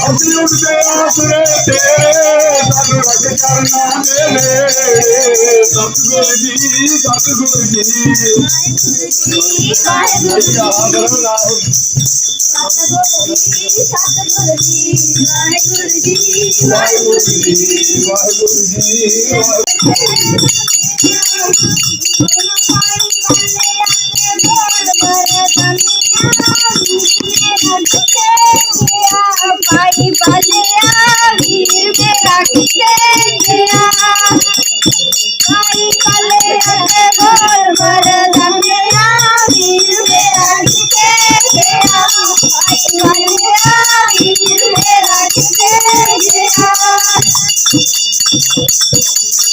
अजनब से आसरे तेरे तनु रख करना मेरे सतगुरु जी सतगुरु जी याद रखना सतगुरु जी सतगुरु जी वाहेगुरु जी वाहेगुरु जी वाहेगुरु जी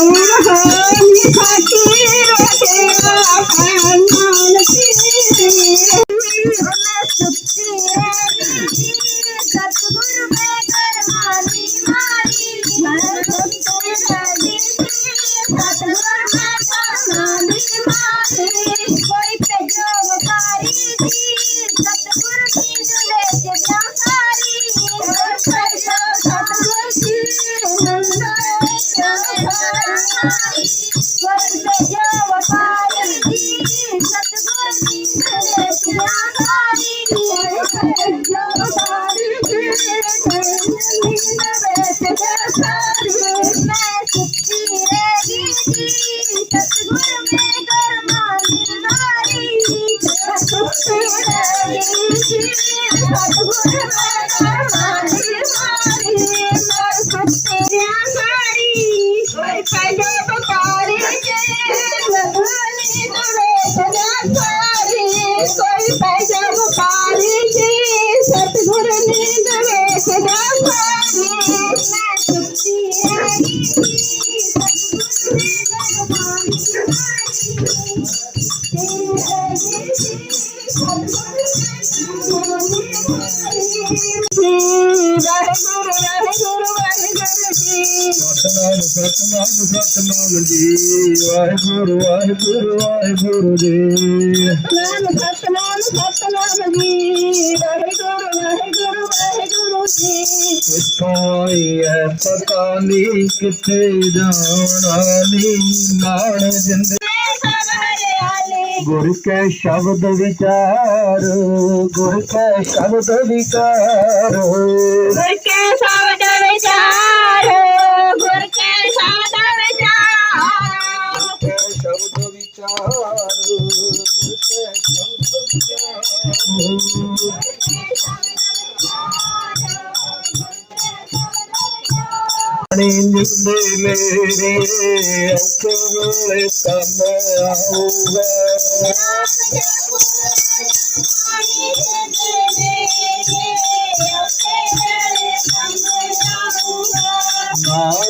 Ooh. Bye. ਸਤਨਾਮ ਸਤਨਾਮ ਜੀ ਵਾਹਿਗੁਰੂ ਵਾਹਿਗੁਰੂ ਵਾਹਿਗੁਰੂ ਜੀ ਨਾਮ ਸਤਨਾਮ ਸਤਨਾਮ ਜੀ। ਵਾਹਿਗੁਰੂ ਵਾਹਿਗੁਰੂ ਵਾਹਿਗੁਰੂ ਜੀ। ਕਿੱਥੋਂ ਆਈ ਹੈ ਪਤਾ ਨਹੀਂ ਕਿੱਥੇ ਜਾਣਾ ਨੀ ਨਾਲ ਜਿੰਦ ਗੁਰ ਕੇ ਸ਼ਬਦ ਵਿਚਾਰ ਗੁਰ ਕੇ ਸ਼ਬਦ ਵਿਚਾਰ। ਗੁਰ ਕੇ ਸ਼ਬਦ ਵਿਚਾਰ। அணிந்திலே அக்கவளை தந்தையாக நான்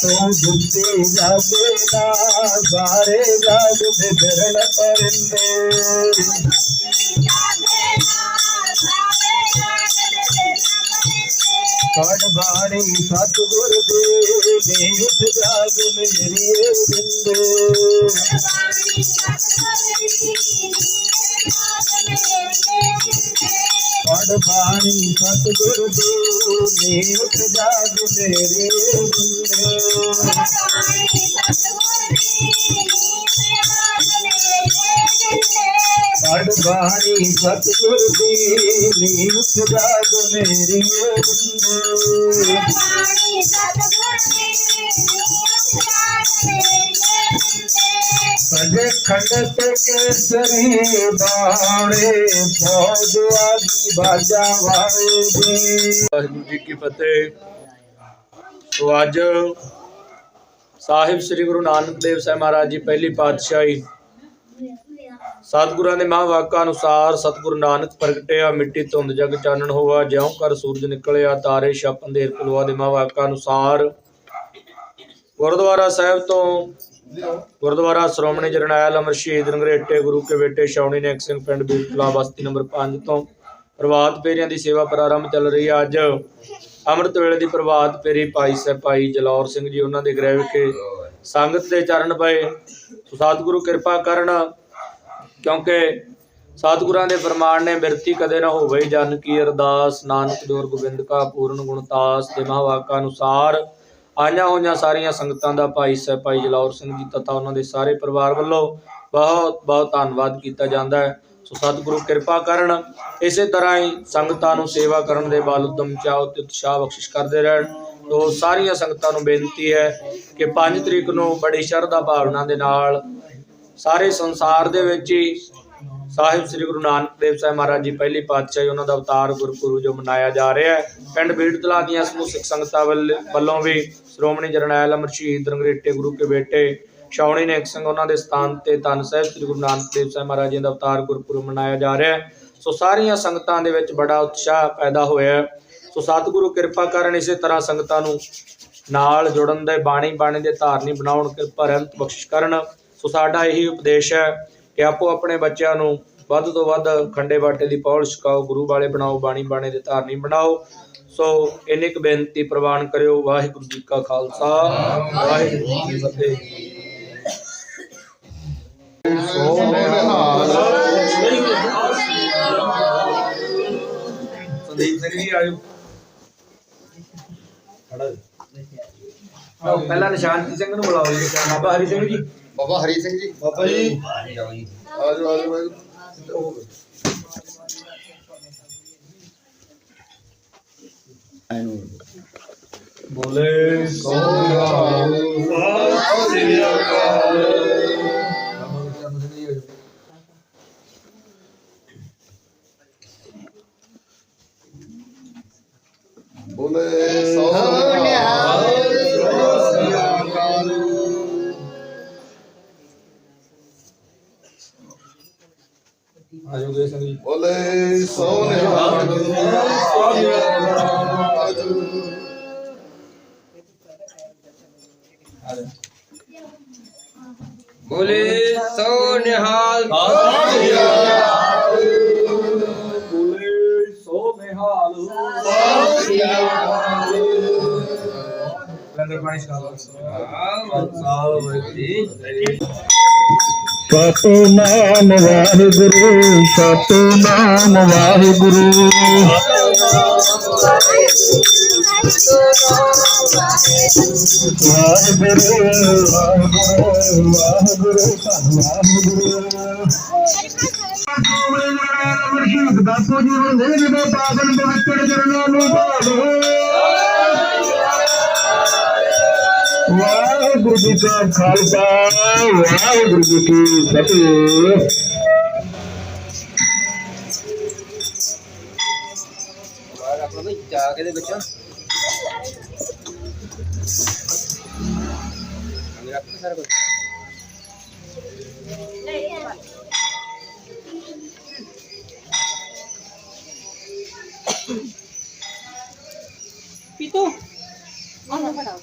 ਤੂੰ ਮਾਰੇ ਨਿੰਦੇ ਮੇਰੇ ਸਾਰੇ ਜਾਗ ਦੇ ਸਿਰ ਪਰਦੇ ਤੂੰ ਸੁੱਤੇ ਜਾਗੇਗਾ ਦੇ ਸਤਿਗੁਰ ਦੇ ਨੀ ਉਠ ਜਾਗ ਮੇਰੀ ਬਿੰਦੇ ਬਾਣੀ ਸਤਿਗੁਰ ਦੀ ਨੀਤ ਮੇਰੇ ਮੇਰੀ பாடுபாணி சத்குருதே ஜாது மேரே பாடுபாணி சத்குருதே ஜாது மேரே ਜਿੰਦੇ ਸਜੇ ਖੰਡਤ ਕੇਸਰੀ ਬਾਣੇ, ਫੌਜ ਆਗੀ ਵਾਹਿਗੁਰੂ ਜੀ ਕੀ ਫਤਿਹ। ਸੋ ਅੱਜ ਸਾਹਿਬ ਸ੍ਰੀ ਗੁਰੂ ਨਾਨਕ ਦੇਵ ਸਾਹਿਬ ਮਹਾਰਾਜ ਜੀ ਪਹਿਲੀ ਪਾਤਸ਼ਾਹੀ ਸਤਿਗੁਰਾਂ ਦੇ ਮਹਾਂਵਾਕਾਂ ਅਨੁਸਾਰ ਸਤਿਗੁਰੂ ਨਾਨਕ ਪ੍ਰਗਟਿਆ, ਮਿੱਟੀ ਧੁੰਦ ਜਗ ਚਾਨਣ ਹੋਆ, ਜਿਉਂ ਕਰ ਸੂਰਜ ਨਿਕਲਿਆ, ਤਾਰੇ ਛਪ ਅੰਧੇਰ ਕੁਲਵਾ ਦੇ ਮਹਾਂਵਾਕਾਂ ਅਨੁਸਾਰ ਗੁਰਦੁਆਰਾ ਸਾਹਿਬ ਤੋਂ ਗੁਰਦੁਆਰਾ ਸ਼੍ਰੋਮਣੀ ਜਰਨੈਲ ਅਮਰ ਸ਼ਹੀਦ ਨਗਰੇਟੇ ਗੁਰੂ ਕੇ ਬੇਟੇ ਸ਼ੌਣੀ ਨੇ ਸਿੰਘ ਪਿੰਡ ਬੀਟਲਾ ਬਸਤੀ ਨੰਬਰ 5 ਤੋਂ ਪ੍ਰਭਾਤ ਪੇਰੀਆਂ ਦੀ ਸੇਵਾ ਪ੍ਰਾਰੰਭ ਚੱਲ ਰਹੀ ਹੈ ਅੱਜ। ਅੰਮ੍ਰਿਤ ਵੇਲੇ ਦੀ ਪ੍ਰਭਾਤ ਪੇਰੀ ਭਾਈ ਸਾਹਿਬ ਭਾਈ ਜਲੌਰ ਸਿੰਘ ਜੀ ਉਹਨਾਂ ਦੇ ਗ੍ਰਹਿ ਵਿਖੇ ਸੰਗਤ ਦੇ ਚਰਨ ਪਏ। ਸਤਿਗੁਰੂ ਕਿਰਪਾ ਕਰਨ, ਕਿਉਂਕਿ ਸਤਿਗੁਰਾਂ ਦੇ ਫਰਮਾਨ ਨੇ ਬਿਰਤੀ ਕਦੇ ਨਾ ਹੋਵੇ ਜਨ ਕੀ ਅਰਦਾਸ, ਨਾਨਕ ਜੋਰ ਗੋਬਿੰਦ ਕਾ, ਪੂਰਨ ਗੁਣਤਾਸ ਦੇ ਮਹਾਵਾਕਾਂ ਅਨੁਸਾਰ ਆਈਆਂ ਹੋਈਆਂ ਸਾਰੀਆਂ ਸੰਗਤਾਂ ਦਾ ਭਾਈ ਸਾਹਿਬ ਭਾਈ ਜਲੌਰ ਸਿੰਘ ਜੀ ਤਥਾ ਉਹਨਾਂ ਦੇ ਸਾਰੇ ਪਰਿਵਾਰ ਵੱਲੋਂ ਬਹੁਤ ਬਹੁਤ ਧੰਨਵਾਦ ਕੀਤਾ ਜਾਂਦਾ ਹੈ। ਸੋ ਸਤਿਗੁਰੂ ਕਿਰਪਾ ਕਰਨ, ਇਸੇ ਤਰ੍ਹਾਂ ਹੀ ਸੰਗਤਾਂ ਨੂੰ ਸੇਵਾ ਕਰਨ ਦੇ ਬਲ ਉਦਮ ਚਾਓ ਤੇ ਉਤਸ਼ਾਹ ਬਖਸ਼ਿਸ਼ ਕਰਦੇ ਰਹਿਣ। ਤੋ ਸਾਰੀਆਂ ਸੰਗਤਾਂ ਨੂੰ ਬੇਨਤੀ ਹੈ ਕਿ 5 ਤਰੀਕ ਨੂੰ ਬੜੀ ਸ਼ਰਧਾ ਭਾਵਨਾ ਦੇ ਨਾਲ ਸਾਰੇ ਸੰਸਾਰ ਦੇ ਵਿੱਚ ਹੀ ਸਾਹਿਬ ਸ੍ਰੀ ਗੁਰੂ ਨਾਨਕ ਦੇਵ ਸਾਹਿਬ ਮਹਾਰਾਜ ਜੀ ਪਹਿਲੀ ਪਾਤਸ਼ਾਹੀ ਉਹਨਾਂ ਦਾ ਅਵਤਾਰ ਗੁਰਪੁਰਬ ਜੋ ਮਨਾਇਆ ਜਾ ਰਿਹਾ ਹੈ। ਪਿੰਡ ਬੀੜਤਲਾ ਦੀਆਂ ਸਮੂਹ ਸਿੱਖ ਸੰਗਤਾਂ ਵੱਲ- ਵੱਲੋਂ ਵੀ ਸ਼੍ਰੋਮਣੀ ਜਰਨੈਲ ਅਮਰ ਸ਼ਹੀਦ ਰੰਗਰੇਟੇ ਗੁਰੂ ਕੇ ਬੇਟੇ ਸ਼ੌਣੀ ਨੇਕ ਸਿੰਘ ਉਹਨਾਂ ਦੇ ਸਥਾਨ ਤੇ ਧੰਨ ਸਾਹਿਬ, ਸ੍ਰੀ ਗੁਰੂ ਨਾਨਕ ਦੇਵ ਸਾਹਿਬ ਮਹਾਰਾਜ ਜੀ ਦਾ ਅਵਤਾਰ ਗੁਰਪੁਰਬ ਮਨਾਇਆ ਜਾ ਰਿਹਾ ਹੈ। ਸੋ ਸਾਰੀਆਂ ਸੰਗਤਾਂ ਦੇ ਵਿੱਚ ਬੜਾ ਉਤਸ਼ਾਹ ਪੈਦਾ ਹੋਇਆ ਹੈ। ਸੋ ਸਤਿਗੁਰੂ ਕਿਰਪਾ ਕਰਨ ਇਸੇ ਤਰ੍ਹਾਂ ਸੰਗਤਾਂ ਨੂੰ ਨਾਲ ਜੁੜਨ ਦੇ, ਬਾਣੀ ਬਾਣੀ ਦੇ ਧਾਰਨੀ ਬਣਾਉਣ, ਕਿਰਪਾ ਰਹਿਮਤ ਬਖਸ਼ਿਸ਼ ਕਰਨ। ਸੋ ਸਾਡਾ ਇਹੀ ਉਪਦੇਸ਼ ਹੈ ਕਿ ਆਪੋ ਆਪਣੇ ਬੱਚਿਆਂ ਨੂੰ ਵੱਧ ਤੋਂ ਵੱਧ ਖੰਡੇ ਬਾਟੇ ਦੀ ਪੌਲ ਛਕਾਓ, ਗੁਰੂ ਵਾਲੇ ਬਣਾਓ, ਬਾਣੀ ਬਾਣੇ ਦੇ ਧਾਰਨੀ ਬਣਾਓ। ਸੋ ਕੁ ਬੇਨਤੀ ਪ੍ਰਵਾਨ ਕਰਿਓ ਵਾਹਿਗੁਰੂ ਜੀ ਕਾ ਖਾਲਸਾ ਵਾਹਿਗੁਰੂ ਜੀ ਕੀ ਫਤਿਹ। ਸੰਦੀਪ ਸਿੰਘ ਜੀ ਆਜੋ। ਆਓ, ਪਹਿਲਾਂ ਨਿਸ਼ਾਨਤੀ ਸਿੰਘ ਨੂੰ ਬੁਲਾਓ ਜੀ ਬਾਬਾ ਹਰੀ ਸਿੰਘ ਜੀ। ਬਾਬਾ ਹਰੀ ਸਿੰਘ ਜੀ। ਬਾਬਾ ਜੀ। ਆਜੋ ਆਜੋ ਆਜੋ। ਬੋਲੇ ਬੋਲੇ ਬੋਲੇ ਸੋ ਨਿਹਾਲ। ਬੋਲੇ ਸੋ ਨਿਹਾਲ। ਲੰਗਰ ਪਾਣੀ ਛਕਾ ਲਓ ਜੀ ਸਤਨਾਮ ਵਾਹਿਗੁਰੂ ਸਤਨਾਮ ਵਾਹਿਗੁਰੂ। ਵਾਹਿਗੁਰੂ ਵਾਹਿਗੁਰੂ ਵਾਹਿਗੁਰੂ। ਵਾਹਿਗੁਰੂ ਅਮਰਸ਼ੀਕ ਬਾਪੂ ਜੀ ਨੂੰ ਦੇ ਦੇ ਪਾਵਨ ਪਵਿੱਤਰ ਚਰਨਾਂ ਨੂੰ ਭਾਵੋ ਵਾਹਿਗੁਰੂ ਜੀ ਕਾ ਖਾਲਸਾ ਵਾਹਿਗੁਰੂ ਜੀ ਕੀ ਫਤਿਹ। ਜਾ ਕੇ ਦੇ ਵਿੱਚ। ਪੀਤੋ। ਆਹ ਫੜਾਓ।